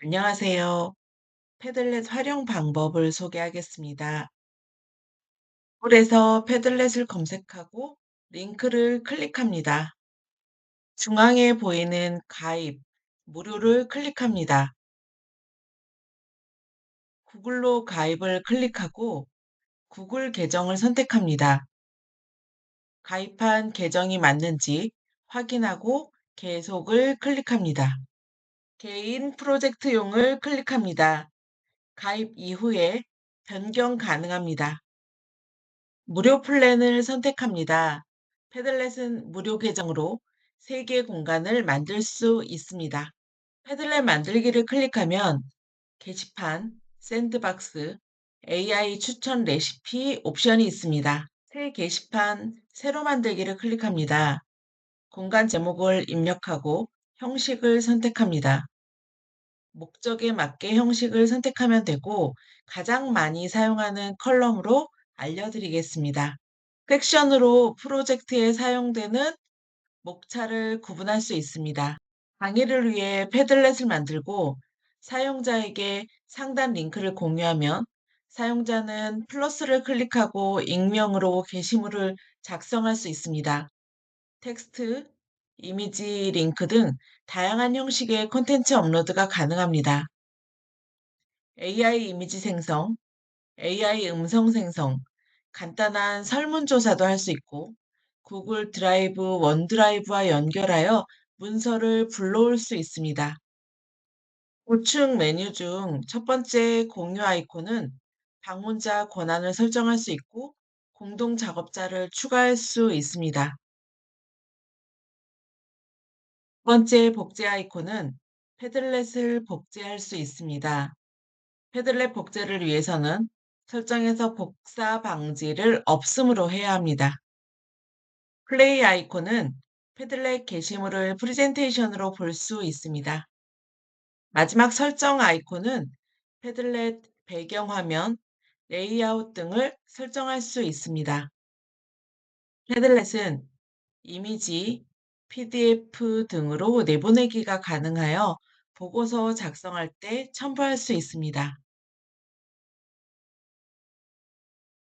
안녕하세요. 패들렛 활용 방법을 소개하겠습니다. 굴에서 패들렛을 검색하고 링크를 클릭합니다. 중앙에 보이는 가입, 무료를 클릭합니다. 구글로 가입을 클릭하고 구글 계정을 선택합니다. 가입한 계정이 맞는지 확인하고 계속을 클릭합니다. 개인 프로젝트용을 클릭합니다. 가입 이후에 변경 가능합니다. 무료 플랜을 선택합니다. 패들렛은 무료 계정으로 3개 공간을 만들 수 있습니다. 패들렛 만들기를 클릭하면 게시판, 샌드박스, AI 추천 레시피 옵션이 있습니다. 새 게시판 새로 만들기를 클릭합니다. 공간 제목을 입력하고 형식을 선택합니다. 목적에 맞게 형식을 선택하면 되고 가장 많이 사용하는 컬럼으로 알려드리겠습니다. 섹션으로 프로젝트에 사용되는 목차를 구분할 수 있습니다. 강의를 위해 패들렛을 만들고 사용자에게 상단 링크를 공유하면 사용자는 플러스를 클릭하고 익명으로 게시물을 작성할 수 있습니다. 텍스트, 이미지, 링크 등 다양한 형식의 콘텐츠 업로드가 가능합니다. AI 이미지 생성, AI 음성 생성, 간단한 설문조사도 할 수 있고 구글 드라이브, 원드라이브와 연결하여 문서를 불러올 수 있습니다. 우측 메뉴 중 첫 번째 공유 아이콘은 방문자 권한을 설정할 수 있고 공동 작업자를 추가할 수 있습니다. 번째 복제 아이콘은 패들렛을 복제할 수 있습니다. 패들렛 복제를 위해서는 설정에서 복사 방지를 없음으로 해야 합니다. 플레이 아이콘은 패들렛 게시물을 프레젠테이션으로 볼 수 있습니다. 마지막 설정 아이콘은 패들렛 배경화면, 레이아웃 등을 설정할 수 있습니다. 패들렛은 이미지, PDF 등으로 내보내기가 가능하여 보고서 작성할 때 첨부할 수 있습니다.